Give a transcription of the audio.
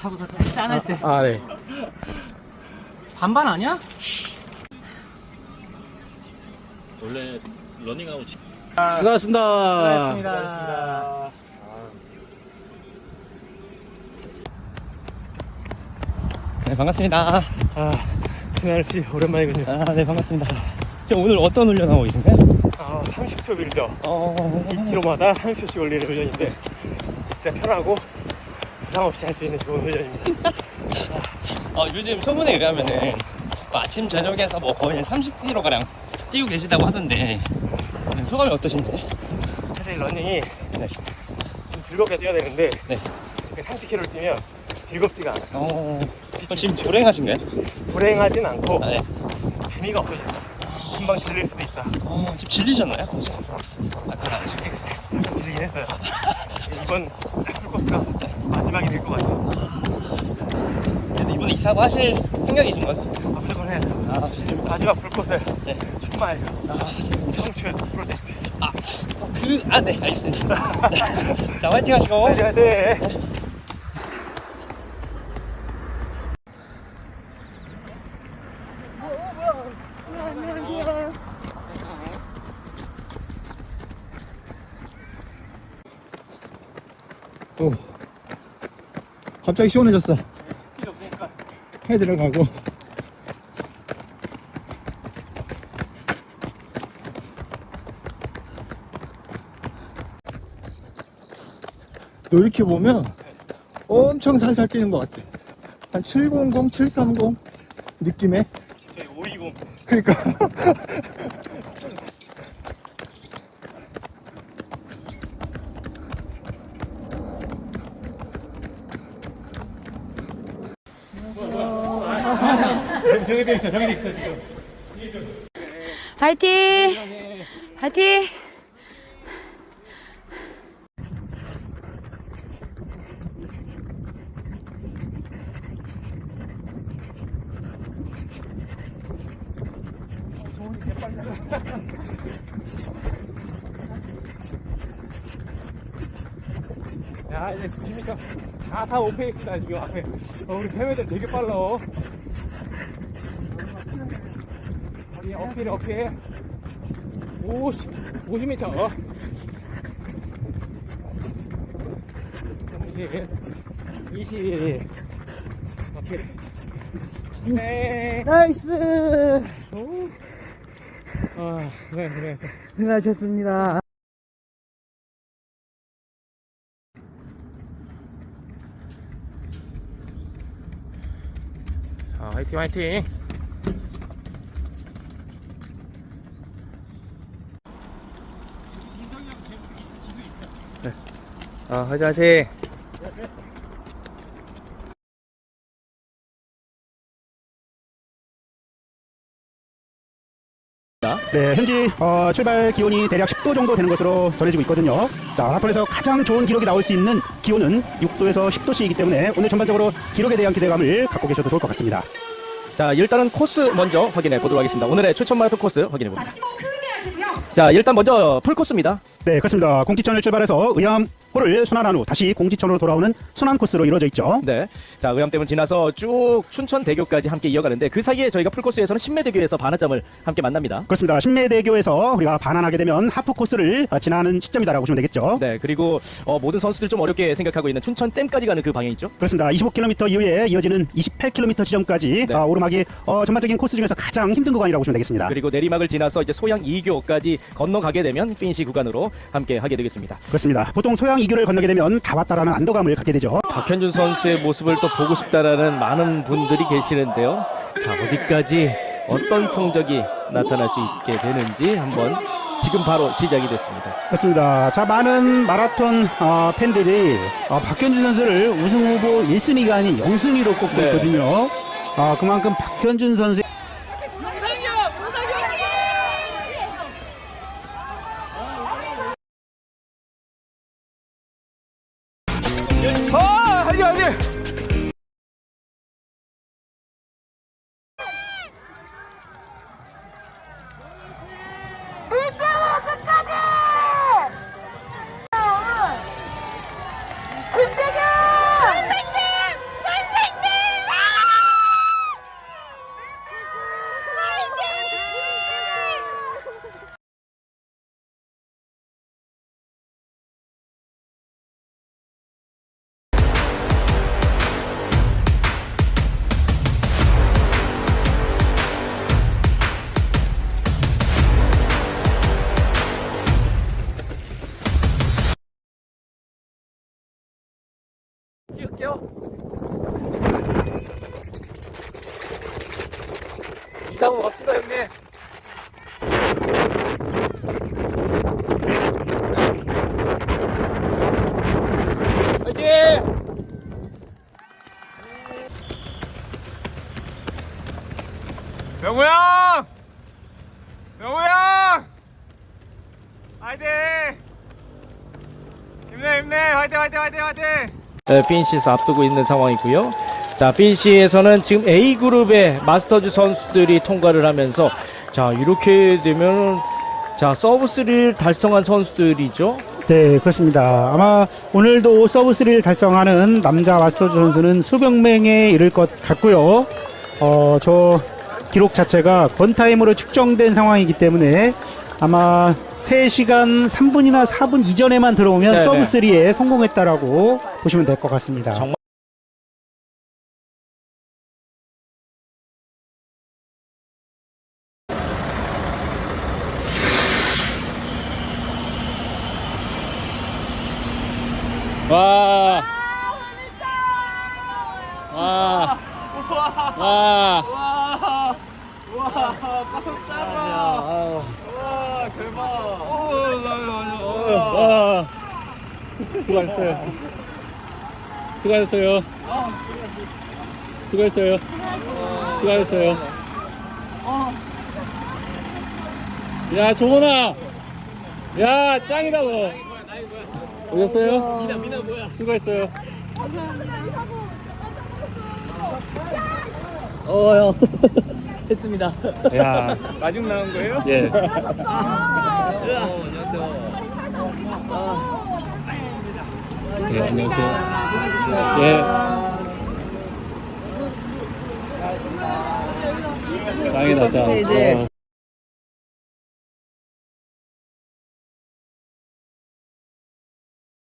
타고서 짠할 때 아, 네. 반반 아니야? 원래 러닝아웃 지- 수고하셨습니다. 수고하셨습니다. 네, 반갑습니다. 아, 준하늘 씨 오랜만이군요. 아, 네, 반갑습니다. 지금 오늘 어떤 훈련 하고 계신가요? 아, 30초 밀죠. 어, 2km마다 30초씩 올리는 훈련인데 진짜 편하고 부상 없이 할 수 있는 좋은 훈련입니다. 어, 요즘 소문에 의하면은 뭐 아침 저녁에서 뭐 거의 30kg가량 뛰고 계시다고 하던데 네, 소감이 어떠신지? 사실 러닝이 네. 좀 즐겁게 뛰어야 되는데 네. 30km를 뛰면 즐겁지가 않아요. 어, 그럼 지금 불행하신가요? 불행하진 않고 아, 네. 재미가 없어진다. 금방 질릴 수도 있다. 어, 지금 질리셨나요? 혹시? 아, 아니시고. 살짝 질리긴 했어요. 이번 풀코스가 마지막이 될 것 같죠. 그래도 이번에 이 사고 하실 생각이신 거예요? 아, 무조건 해야죠. 아, 좋습니다. 마지막 풀코스 네. 출마해서 아, 청춘 프로젝트. 아, 그, 아, 네, 알겠습니다. 자, 화이팅 하시고. 네, 네. 오. 갑자기 시원해졌어. 해 들어가고. 이렇게 보면 엄청 살살 뛰는 것 같아. 한 700, 730 느낌에. 저희 520. 그러니까. 정해져 있어, 정해져 있어, 지금. 화이팅! 화이팅! 야, 이제 90m 4, 4, 5페이스다, 지금 앞에. 어, 우리 패배들 되게 빨라. 어디, 어필, 어필. 50, 50m. 30, 20. 어필. 네. 나이스! 오. 아, 네, 네. 수고하셨습니다. 화이팅, 화이팅. 아, 화이팅, 화이팅. 네, 현지 어, 출발 기온이 대략 10도 정도 되는 것으로 전해지고 있거든요. 자, 마라톤에서 가장 좋은 기록이 나올 수 있는 기온은 6도에서 10도씨이기 때문에 오늘 전반적으로 기록에 대한 기대감을 갖고 계셔도 좋을 것 같습니다. 자 일단은 코스 먼저 확인해 보도록 하겠습니다. 오늘의 추천 마라톤 코스 확인해 봅니다. 자 일단 먼저 풀 코스입니다. 네, 그렇습니다. 공지천을 출발해서 의암호를 순환한 후 다시 공지천으로 돌아오는 순환 코스로 이루어져 있죠. 네. 자 의암댐을 지나서 쭉 춘천대교까지 함께 이어가는데 그 사이에 저희가 풀 코스에서는 신매대교에서 반환점을 함께 만납니다. 그렇습니다. 신매대교에서 우리가 반환하게 되면 하프 코스를 어, 지나는 시점이다라고 보시면 되겠죠. 네 그리고 어, 모든 선수들 좀 어렵게 생각하고 있는 춘천댐까지 가는 그 방향 있죠. 그렇습니다. 25km 이후에 이어지는 28km 지점까지 네. 어, 오르막이 어, 전반적인 코스 중에서 가장 힘든 구간이라고 보시면 되겠습니다. 그리고 내리막을 지나서 이제 소양 2교까지 건너가게 되면 피니시 구간으로 함께 하게 되겠습니다. 그렇습니다. 보통 소양 이교를 건너게 되면 다 왔다라는 안도감을 갖게 되죠. 박현준 선수의 모습을 또 보고 싶다라는 많은 분들이 계시는데요. 자, 어디까지 어떤 성적이 나타날 수 있게 되는지 한번 지금 바로 시작이 됐습니다. 그렇습니다. 자, 많은 마라톤 어, 팬들이 어, 박현준 선수를 우승 후보 1순위가 아닌 0순위로 꼽고 네. 있거든요. 어, 그만큼 박현준 선수 아, 이상호 갑시다 형님. 화이팅! 명우 형! 명우 형! 화이팅! 힘내 힘내 화이팅 화이팅 화이팅 화이팅! 네, 피니시에서 앞두고 있는 상황이고요. 자, 피니시에서는 지금 A 그룹의 마스터즈 선수들이 통과를 하면서 자, 이렇게 되면 자, 서브3를 달성한 선수들이죠. 네, 그렇습니다. 아마 오늘도 서브3를 달성하는 남자 마스터즈 선수는 수백 명에 이를 것 같고요. 어, 저 기록 자체가 건타임으로 측정된 상황이기 때문에 아마 3시간 3분이나 4분 이전에만 들어오면 네네. 서브3에 성공했다라고 보시면 될 것 같습니다. 정말 와. 와. 와. 와. 수고하셨어요. 수고하셨어요. 수고했어요. 수고하셨어요. 야, 종원아. 야, 짱이다 너. 오셨어요? 미나 미나 뭐야? 수고했어요. 어, 형. 했습니다. 야, 마중 나온 거예요? 예. 예, 안녕하세요. 예. 짱이다, 짱. 어.